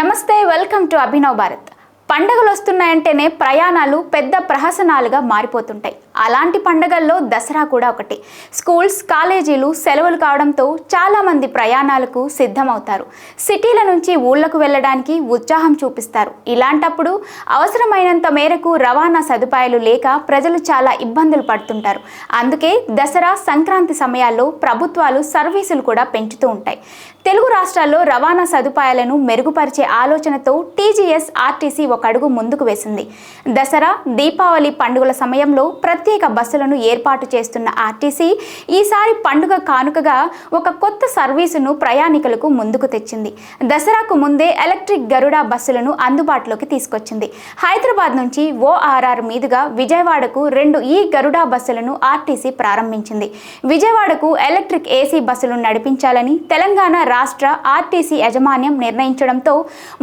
నమస్తే welcome to Abhinav Bharat. పండగలు వస్తున్నాయంటేనే ప్రయాణాలు పెద్ద ప్రహసనాలుగా మారిపోతుంటాయి. అలాంటి పండగల్లో దసరా కూడా ఒకటి. స్కూల్స్ కాలేజీలు సెలవులు కావడంతో చాలామంది ప్రయాణాలకు సిద్ధమవుతారు. సిటీల నుంచి ఊళ్ళకు వెళ్ళడానికి ఉత్సాహం చూపిస్తారు. ఇలాంటప్పుడు అవసరమైనంత మేరకు రవాణా సదుపాయాలు లేక ప్రజలు చాలా ఇబ్బందులు పడుతుంటారు. అందుకే దసరా సంక్రాంతి సమయాల్లో ప్రభుత్వాలు సర్వీసులు కూడా పెంచుతూ ఉంటాయి. తెలుగు రాష్ట్రాల్లో రవాణా సదుపాయాలను మెరుగుపరిచే ఆలోచనతో టీజీఎస్ ఆర్టీసీ ఒక అడుగు ముందుకు వేసింది. దసరా దీపావళి పండుగల సమయంలో ప్రత్యేక బస్సులను ఏర్పాటు చేస్తున్న ఆర్టీసీ ఈసారి పండుగ కానుకగా ఒక కొత్త సర్వీసును ప్రయాణికులకు ముందుకు తెచ్చింది. దసరాకు ముందే ఎలక్ట్రిక్ గరుడా బస్సులను అందుబాటులోకి తీసుకొచ్చింది. హైదరాబాద్ నుంచి ఓఆర్ఆర్ మీదుగా విజయవాడకు రెండు ఈ గరుడా బస్సులను ఆర్టీసీ ప్రారంభించింది. విజయవాడకు ఎలక్ట్రిక్ ఏసీ బస్సులు నడిపించాలని తెలంగాణ రాష్ట్ర ఆర్టీసీ యాజమాన్యం నిర్ణయించడంతో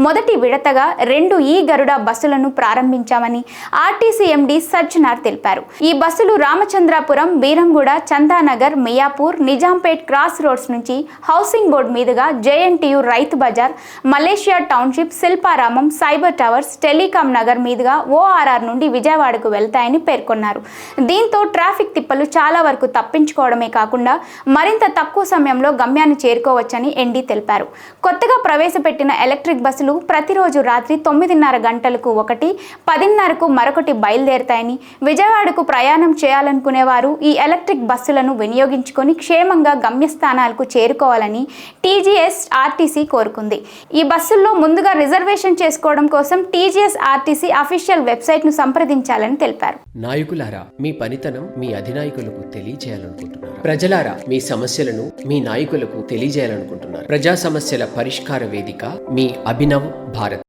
మొదటి విడతగా రెండు ఈ గరుడ బస్సులను ప్రారంభించామని ఆర్టీసీ ఎండీ సజ్జనార్ తెలిపారు. ఈ బస్సులు రామచంద్రాపురం బీరంగూడ చందానగర్ మియాపూర్ నిజాంపేట్ క్రాస్ రోడ్స్ నుంచి హౌసింగ్ బోర్డు మీదుగా JNTU Rythu Bazar Malaysia township Shilparamam cyber towers telecom Nagar మీదుగా ఓఆర్ఆర్ నుండి విజయవాడకు వెళ్తాయని పేర్కొన్నారు. దీంతో ట్రాఫిక్ తిప్పలు చాలా వరకు తప్పించుకోవడమే కాకుండా మరింత తక్కువ సమయంలో గమ్యాన్ని చేరుకోవచ్చని ఎన్డీ తెలిపారు. కొత్తగా ప్రవేశపెట్టిన ఎలక్ట్రిక్ బస్సులు ప్రతిరోజు రాత్రి తొమ్మిదిన్నర గంటలకు ఒకటి పదిన్నరకు మరొకటి బయలుదేరుతాయని విజయవాడకు ప్రయాణం చేయాలనుకునేవారు ఈ ఎలక్ట్రిక్ బస్సులను వినియోగించుకొని క్షేమంగా గమ్యస్థానాలకు చేరుకోవాలని టీజీఎస్ ఆర్టీసీ కోరుకుంది. ఈ బస్సుల్లో ముందుగా రిజర్వేషన్ చేసుకోవడం కోసం టీజీఎస్ ఆర్టీసీ అఫీషియల్ వెబ్సైట్ను సంప్రదించాలని తెలిపారు. నాయకులారా మీ పనితనం మీ అధినాయకులకు తెలియజేయాలనుకుంటున్నారు? ప్రజలారా మీ సమస్యలను మీ నాయకులకు తెలియజేయాలనుకుంటున్నారు? ప్రజా సమస్యల పరిష్కార వేదిక మీ అభినవ్ భారత్.